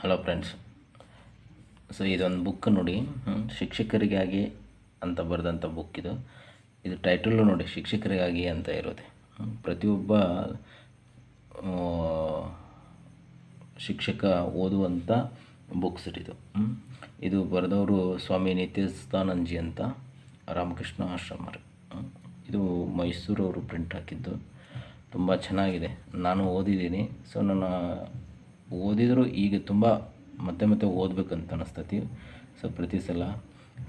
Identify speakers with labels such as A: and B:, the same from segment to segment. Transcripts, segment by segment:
A: Hello friends. So ಇದೊಂದು book ನೋಡಿ. ಶಿಕ್ಷಕರಿಗಾಗಿ ಅಂತ ಬರೆದಂಥ ಬುಕ್ ಇದು. ಇದು ಟೈಟಲ್ಲು ನೋಡಿ ಶಿಕ್ಷಕರಿಗಾಗಿ ಅಂತ ಇರೋದೆ ಪ್ರತಿಯೊಬ್ಬ ಶಿಕ್ಷಕ ಓದುವಂಥ ಬುಕ್ಸ್ ಇದು. ಇದು ಬರೆದವರು ಸ್ವಾಮಿ ನಿತ್ಯಸ್ಥಾನಂಜಿ ಅಂತ ರಾಮಕೃಷ್ಣ ಆಶ್ರಮರು. ಇದು ಮೈಸೂರವರು ಪ್ರಿಂಟ್ ಹಾಕಿದ್ದು. ತುಂಬ ಚೆನ್ನಾಗಿದೆ. ನಾನು ಓದಿದ್ದೀನಿ. ಸೊ ನನ್ನ ಓದಿದರೂ ಈಗ ತುಂಬ ಮತ್ತೆ ಮತ್ತೆ ಓದಬೇಕಂತ ಅನಿಸ್ತತಿ. ಸೊ ಪ್ರತಿ ಸಲ.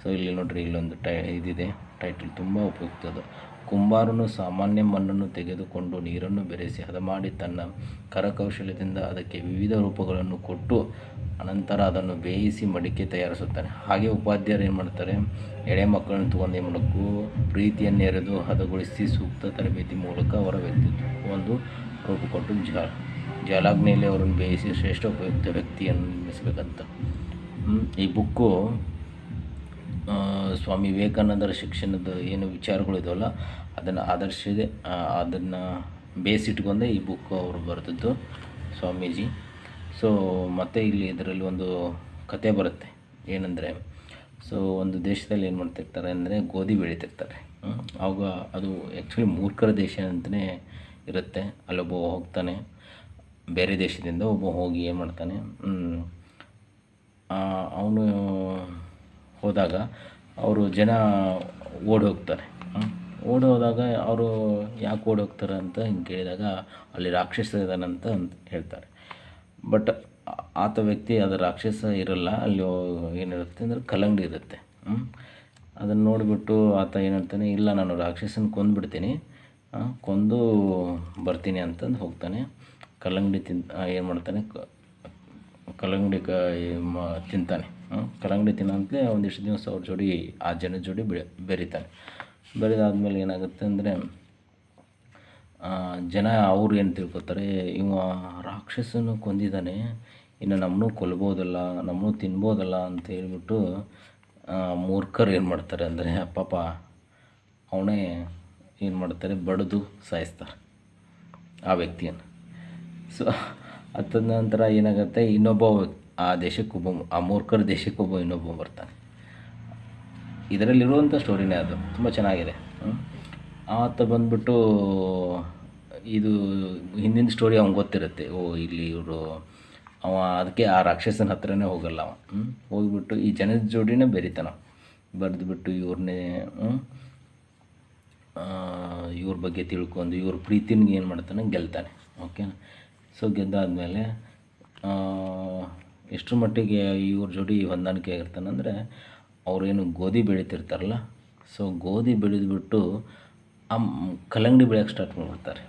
A: ಸೊ ಇಲ್ಲಿ ನೋಡ್ರಿ, ಇಲ್ಲೊಂದು ಟೈ, ಇದಿದೆ. ಟೈಟಲ್ ತುಂಬ ಉಪಯುಕ್ತ ಅದು. ಕುಂಬಾರನು ಸಾಮಾನ್ಯ ಮಣ್ಣನ್ನು ತೆಗೆದುಕೊಂಡು ನೀರನ್ನು ಬೆರೆಸಿ ಹದ ಮಾಡಿ ತನ್ನ ಕರಕೌಶಲ್ಯದಿಂದ ಅದಕ್ಕೆ ವಿವಿಧ ರೂಪಗಳನ್ನು ಕೊಟ್ಟು ಅನಂತರ ಅದನ್ನು ಬೇಯಿಸಿ ಮಡಿಕೆ ತಯಾರಿಸುತ್ತಾನೆ. ಹಾಗೆ ಉಪಾಧ್ಯಾಯರು ಏನು ಮಾಡ್ತಾರೆ? ಎಳೆ ಮಕ್ಕಳನ್ನು ತಗೊಂಡು ಏನು ಮಾಡಬೇಕು? ಪ್ರೀತಿಯನ್ನು ಎರೆದು ಹದಗೊಳಿಸಿ ಸೂಕ್ತ ತರಬೇತಿ ಮೂಲಕ ಅವರ ವ್ಯಕ್ತಿತ್ವ ಒಂದು ರೂಪ ಕೊಟ್ಟು ಜಾ ಜಲಾಗ್ನೆಯಲ್ಲಿ ಅವರನ್ನು ಬೇಯಿಸಿ ಶ್ರೇಷ್ಠ ಉಪಯುಕ್ತ ವ್ಯಕ್ತಿಯನ್ನು ನಿರ್ಮಿಸಬೇಕಂತ. ಈ ಬುಕ್ಕು ಸ್ವಾಮಿ ವಿವೇಕಾನಂದರ ಶಿಕ್ಷಣದ ಏನು ವಿಚಾರಗಳು ಇದಾವಲ್ಲ, ಅದನ್ನು ಆದರ್ಶಿದೆ ಅದನ್ನು ಬೇಸಿಟ್ಕೊಂಡೆ ಈ ಬುಕ್ಕು ಅವರು ಬರೆದದ್ದು ಸ್ವಾಮೀಜಿ ಸೊ ಮತ್ತು ಇಲ್ಲಿ ಇದರಲ್ಲಿ ಒಂದು ಕತೆ ಬರುತ್ತೆ ಏನಂದರೆ ಸೊ ಒಂದು ದೇಶದಲ್ಲಿ ಏನು ಮಾಡ್ತಿರ್ತಾರೆ ಅಂದರೆ ಗೋಧಿ ಬೆಳೀತಿರ್ತಾರೆ. ಆವಾಗ ಅದು ಆ್ಯಕ್ಚುಲಿ ಮೂರ್ಖರ ದೇಶ ಅಂತಲೇ ಇರುತ್ತೆ. ಅಲ್ಲೊಬ್ಬ ಹೋಗ್ತಾನೆ. ಬೇರೆ ದೇಶದಿಂದ ಒಬ್ಬ ಹೋಗಿ ಏನು ಮಾಡ್ತಾನೆ? ಅವನು ಹೋದಾಗ ಅವರು ಜನ ಓಡಿ ಹೋಗ್ತಾರೆ. ಓಡಿ ಹೋದಾಗ ಅವರು ಯಾಕೆ ಓಡಿ ಹೋಗ್ತಾರೆ ಅಂತ ಹಿಂಗೆ ಕೇಳಿದಾಗ ಅಲ್ಲಿ ರಾಕ್ಷಸ ಇದ್ದಾನಂತ ಅಂತ ಹೇಳ್ತಾರೆ. ಬಟ್ ಆತ ವ್ಯಕ್ತಿ ಅದು ರಾಕ್ಷಸ ಇರಲ್ಲ. ಅಲ್ಲಿ ಏನಿರುತ್ತೆ ಅಂದರೆ ಕಲ್ಲಂಗಡಿ ಇರುತ್ತೆ. ಅದನ್ನು ನೋಡಿಬಿಟ್ಟು ಆತ ಏನಂತಾನೆ ಇಲ್ಲ, ನಾನು ರಾಕ್ಷಸನ ಕೊಂದುಬಿಡ್ತೀನಿ. ಕೊಂದು ಬರ್ತೀನಿ ಅಂತಂದು ಹೋಗ್ತಾನೆ ಕಲ್ಲಂಗಡಿ ತಿನ್ ಏನು ಮಾಡ್ತಾನೆ ಕಲ್ಲಂಗಡಿ ಕ ತಿಂತಾನೆ. ಕಲ್ಲಂಗಡಿ ತಿನ್ನಂತಲೇ ಒಂದಿಷ್ಟು ದಿವಸ ಅವ್ರ ಜೋಡಿ, ಆ ಜನದ ಜೋಡಿ ಬೆಳೆ, ಬೆರೀತಾನೆ ಬೆರೆದಾದ್ಮೇಲೆ ಏನಾಗುತ್ತೆ ಅಂದರೆ ಜನ ಅವ್ರು ಏನು ತಿಳ್ಕೊತಾರೆ, ಇವ ರಾಕ್ಷಸನು ಕೊಂದಿದ್ದಾನೆ ಇನ್ನು ನಮ್ಮನ್ನೂ ಕೊಲ್ಬೋದಲ್ಲ ನಮ್ಮನ್ನೂ ತಿನ್ಬೋದಲ್ಲ ಅಂತ ಹೇಳ್ಬಿಟ್ಟು ಮೂರ್ಖರು ಏನು ಮಾಡ್ತಾರೆ ಅಂದರೆ, ಪಾಪ ಅವನೇ ಏನು ಮಾಡ್ತಾರೆ? ಬಡಿದು ಸಾಯಿಸ್ತಾರೆ ಆ ವ್ಯಕ್ತಿಯನ್ನು. ಸೊ ಅದಾದ ನಂತರ ಏನಾಗುತ್ತೆ? ಇನ್ನೊಬ್ಬ ಆ ದೇಶಕ್ಕೊಬ್ಬ ಆ ಮೂರ್ಖರ ದೇಶಕ್ಕೊಬ್ಬ ಇನ್ನೊಬ್ಬ ಬರ್ತಾನೆ. ಇದರಲ್ಲಿರುವಂಥ ಸ್ಟೋರಿನೇ ಅದು. ತುಂಬ ಚೆನ್ನಾಗಿದೆ. ಆತ ಬಂದ್ಬಿಟ್ಟು, ಇದು ಹಿಂದಿನ ಸ್ಟೋರಿ ಅವ್ನು ಗೊತ್ತಿರುತ್ತೆ. ಓ, ಇಲ್ಲಿ ಇವರು, ಅವ ಅದಕ್ಕೆ ಆ ರಾಕ್ಷಸನ ಹತ್ರನೇ ಹೋಗಲ್ಲ ಅವ. ಹೋಗ್ಬಿಟ್ಟು ಈ ಜನದ ಜೋಡಿನೇ ಬೆರಿತಾನ. ಬರೆದ್ಬಿಟ್ಟು ಇವ್ರನ್ನೇ ಇವ್ರ ಬಗ್ಗೆ ತಿಳ್ಕೊಂಡು ಇವ್ರ ಪ್ರೀತಿನಿಗೆ ಏನು ಮಾಡ್ತಾನೆ ಗೆಲ್ತಾನೆ ಓಕೆ ಸೊ ಗೆದ್ದಾದಮೇಲೆ ಎಷ್ಟರ ಮಟ್ಟಿಗೆ ಇವ್ರ ಜೋಡಿ ಹೊಂದಾಣಿಕೆ ಆಗಿರ್ತಾನೆ ಅಂದರೆ ಅವ್ರೇನು ಗೋಧಿ ಬೆಳೀತಿರ್ತಾರಲ್ಲ ಸೊ ಗೋಧಿ ಬೆಳೆದ್ಬಿಟ್ಟು ಆ ಕಲ್ಲಂಗಡಿ ಬೆಳೆಯೋಕೆ ಸ್ಟಾರ್ಟ್ ಮಾಡಿಬಿಡ್ತಾರೆ.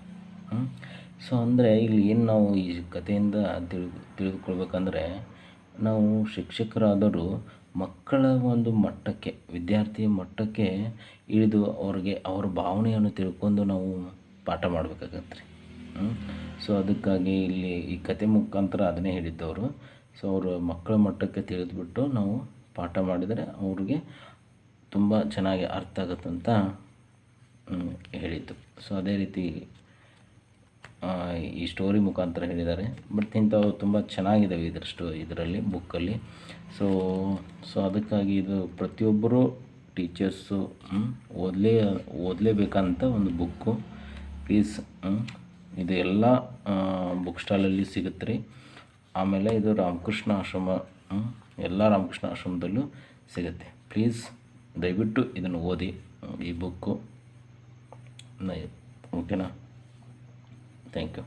A: ಸೊ ಅಂದರೆ ಇಲ್ಲಿ ಏನು ನಾವು ಈ ಕಥೆಯಿಂದ ತಿಳ್ ತಿಳಿದುಕೊಳ್ಬೇಕಂದ್ರೆ ನಾವು ಶಿಕ್ಷಕರಾದರೂ ಮಕ್ಕಳ ಒಂದು ಮಟ್ಟಕ್ಕೆ, ವಿದ್ಯಾರ್ಥಿಯ ಮಟ್ಟಕ್ಕೆ ಇಳಿದು ಅವ್ರಿಗೆ ಅವ್ರ ಭಾವನೆಯನ್ನು ತಿಳ್ಕೊಂಡು ನಾವು ಪಾಠ ಮಾಡಬೇಕಾಗತ್ತೆ ರೀ. ಸೊ ಅದಕ್ಕಾಗಿ ಇಲ್ಲಿ ಈ ಕತೆ ಮುಖಾಂತರ ಅದನ್ನೇ ಹೇಳಿದ್ದವರು. ಸೊ ಅವರು ಮಕ್ಕಳ ಮಟ್ಟಕ್ಕೆ ತಿಳಿದುಬಿಟ್ಟು ನಾವು ಪಾಠ ಮಾಡಿದರೆ ಅವ್ರಿಗೆ ತುಂಬ ಚೆನ್ನಾಗಿ ಅರ್ಥ ಆಗುತ್ತಂತ ಹೇಳಿದ್ದು. ಸೊ ಅದೇ ರೀತಿ ಈ ಸ್ಟೋರಿ ಮುಖಾಂತರ ಹೇಳಿದ್ದಾರೆ. ಬಟ್ ಇಂಥವು ತುಂಬ ಚೆನ್ನಾಗಿದ್ದಾವೆ ಇದರ ಸ್ಟೋ ಇದರಲ್ಲಿ ಬುಕ್ಕಲ್ಲಿ ಸೊ ಸೊ ಅದಕ್ಕಾಗಿ ಇದು ಪ್ರತಿಯೊಬ್ಬರು ಟೀಚರ್ಸು ಓದಲೇ, ಓದಲೇಬೇಕಂತ ಒಂದು ಬುಕ್ಕು ಪ್ಲೀಸ್ ಇದು ಎಲ್ಲ ಬುಕ್ ಸ್ಟಾಲಲ್ಲಿ ಸಿಗುತ್ತೆ ರೀ ಆಮೇಲೆ ಇದು ರಾಮಕೃಷ್ಣ ಆಶ್ರಮ ಎಲ್ಲ ರಾಮಕೃಷ್ಣ ಆಶ್ರಮದಲ್ಲೂ ಸಿಗುತ್ತೆ. ಪ್ಲೀಸ್ ದಯವಿಟ್ಟು ಇದನ್ನು ಓದಿ, ಈ ಬುಕ್ಕು ಓಕೆನಾ? Thank you